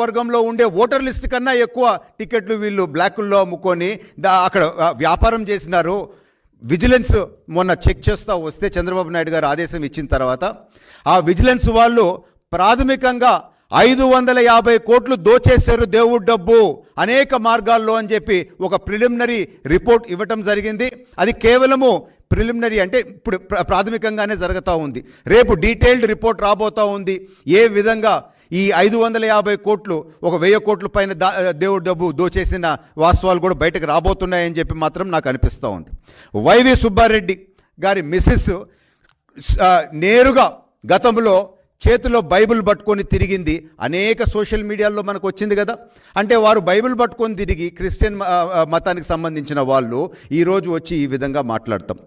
వర్గంలో ఉండే voter list కన్నా ఎక్కువ టికెట్లు వీళ్ళు బ్లాకుల్లో అమ్ముకొని దా అక్కడ వ్యాపారం చేసినారు. విజిలెన్స్ మొన్న చెక్ చేస్తూ వస్తే చంద్రబాబు నాయుడు గారు ఆదేశం ఇచ్చిన తర్వాత ఆ విజిలెన్స్ వాళ్ళు ప్రాథమికంగా ఐదు వందల యాభై కోట్లు దోచేశారు దేవుడు డబ్బు అనేక మార్గాల్లో అని చెప్పి ఒక ప్రిలిమినరీ రిపోర్ట్ ఇవ్వటం జరిగింది. అది కేవలము ప్రిలిమినరీ అంటే ఇప్పుడు ప్రాథమికంగానే జరుగుతూ ఉంది. రేపు డీటెయిల్డ్ రిపోర్ట్ రాబోతూ ఉంది. ఏ విధంగా ఈ ఐదు వందల యాభై కోట్లు ఒక వెయ్యి కోట్ల పైన దా దేవుడు డబ్బు దోచేసిన వాస్తవాలు కూడా బయటకు రాబోతున్నాయని చెప్పి మాత్రం నాకు అనిపిస్తూ ఉంది. వైవి సుబ్బారెడ్డి గారి మిస్సెస్ నేరుగా గతంలో చేతిలో బైబిల్ పట్టుకొని తిరిగింది. అనేక సోషల్ మీడియాలో మనకు వచ్చింది కదా. అంటే వారు బైబిల్ పట్టుకొని తిరిగి క్రిస్టియన్ మ- మతానికి సంబంధించిన వాళ్ళు ఈరోజు వచ్చి ఈ విధంగా మాట్లాడతాం.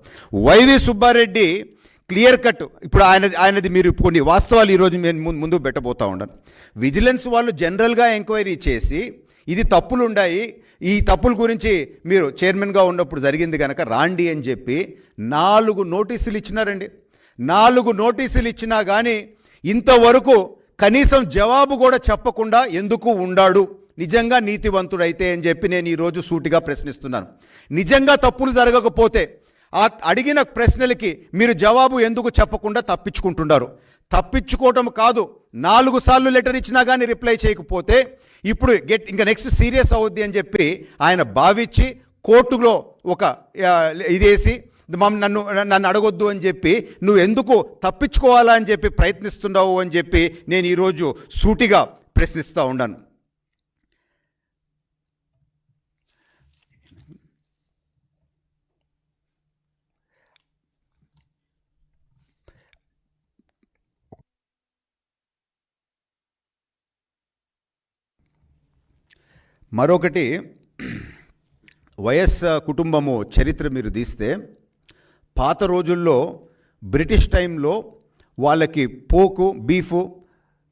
Y V Subba Reddy clear cut. ఇప్పుడు ఆయన ఆయనది మీరు కొన్ని వాస్తవాలు ఈరోజు నేను ముందు ముందు పెట్టబోతా ఉన్నాను విజిలెన్స్ వాళ్ళు జనరల్గా ఎంక్వైరీ చేసి ఇది తప్పులు ఉన్నాయి ఈ తప్పుల గురించి మీరు చైర్మన్గా ఉన్నప్పుడు జరిగింది కనుక రాండి అని చెప్పి నాలుగు నోటీసులు ఇచ్చినారండి. నాలుగు నోటీసులు ఇచ్చినా కానీ ఇంతవరకు కనీసం జవాబు కూడా చెప్పకుండా ఎందుకు ఉండాడు? నిజంగా నీతివంతుడైతే అని చెప్పి నేను ఈరోజు సూటిగా ప్రశ్నిస్తున్నాను. నిజంగా తప్పులు జరగకపోతే ఆ అడిగిన ప్రశ్నలకి మీరు జవాబు ఎందుకు చెప్పకుండా తప్పించుకుంటున్నారు? తప్పించుకోవటం కాదు నాలుగు సార్లు లెటర్ ఇచ్చినా కానీ రిప్లై చేయకపోతే ఇప్పుడు గెట్ ఇంకా నెక్స్ట్ సీరియస్ అవుద్ది అని చెప్పి ఆయన భావించి కోర్టులో ఒక ఇదేసి మమ్ నన్ను నన్ను అడగొద్దు అని చెప్పి నువ్వు ఎందుకు తప్పించుకోవాలా అని చెప్పి ప్రయత్నిస్తున్నావు అని చెప్పి నేను ఈరోజు సూటిగా ప్రశ్నిస్తూ ఉన్నాను. మరొకటి వైఎస్ కుటుంబము చరిత్ర మీరు తీస్తే పాత రోజుల్లో బ్రిటిష్ టైంలో వాళ్ళకి పోకు బీఫు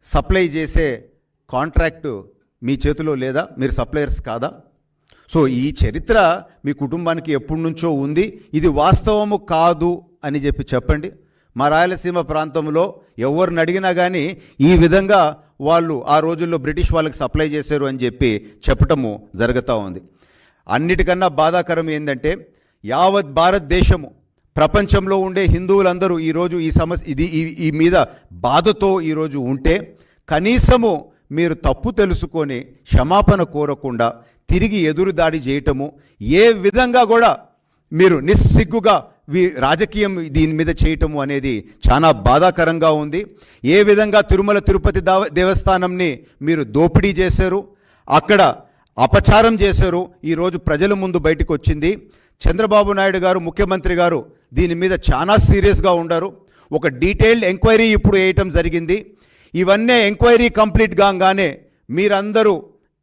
సప్లై చేసే కాంట్రాక్టు మీ చేతిలో లేదా? మీరు సప్లయర్స్ కాదా? సో ఈ చరిత్ర మీ కుటుంబానికి ఎప్పటి నుంచో ఉంది. ఇది వాస్తవము కాదు అని చెప్పి చెప్పండి. మా రాయలసీమ ప్రాంతంలో ఎవరిని అడిగినా కానీ ఈ విధంగా వాళ్ళు ఆ రోజుల్లో బ్రిటిష్ వాళ్ళకి సప్లై చేశారు అని చెప్పి చెప్పటము జరుగుతూ ఉంది. అన్నిటికన్నా బాధాకరం ఏంటంటే యావత్ భారతదేశము ప్రపంచంలో ఉండే హిందువులందరూ ఈరోజు ఈ సమస్య ఇది ఈ మీద బాధతో ఈరోజు ఉంటే కనీసము మీరు తప్పు తెలుసుకొని క్షమాపణ కోరకుండా తిరిగి ఎదురుదాడి చేయటము ఏ విధంగా కూడా మీరు నిస్సిగ్గుగా రాజకీయం దీని మీద చేయటము అనేది చాలా బాధాకరంగా ఉంది. ఏ విధంగా తిరుమల తిరుపతి దావ దేవస్థానంని మీరు దోపిడీ చేశారు అక్కడ అపచారం చేశారు ఈరోజు ప్రజల ముందు బయటకు వచ్చింది చంద్రబాబు నాయుడు గారు ముఖ్యమంత్రి గారు దీని మీద చాలా సీరియస్గా ఉండారు. ఒక డీటెయిల్డ్ ఎంక్వైరీ ఇప్పుడు వేయటం జరిగింది. ఇవన్నీ ఎంక్వైరీ కంప్లీట్ కాగానే మీరందరూ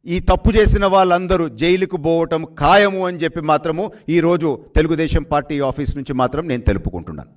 ఈ తప్పు చేసిన వాళ్ళందరూ జైలుకు పోవటం ఖాయము అని చెప్పి మాత్రము ఈరోజు తెలుగుదేశం పార్టీ ఆఫీస్ నుంచి మాత్రం నేను తెలుపుకుంటున్నాను.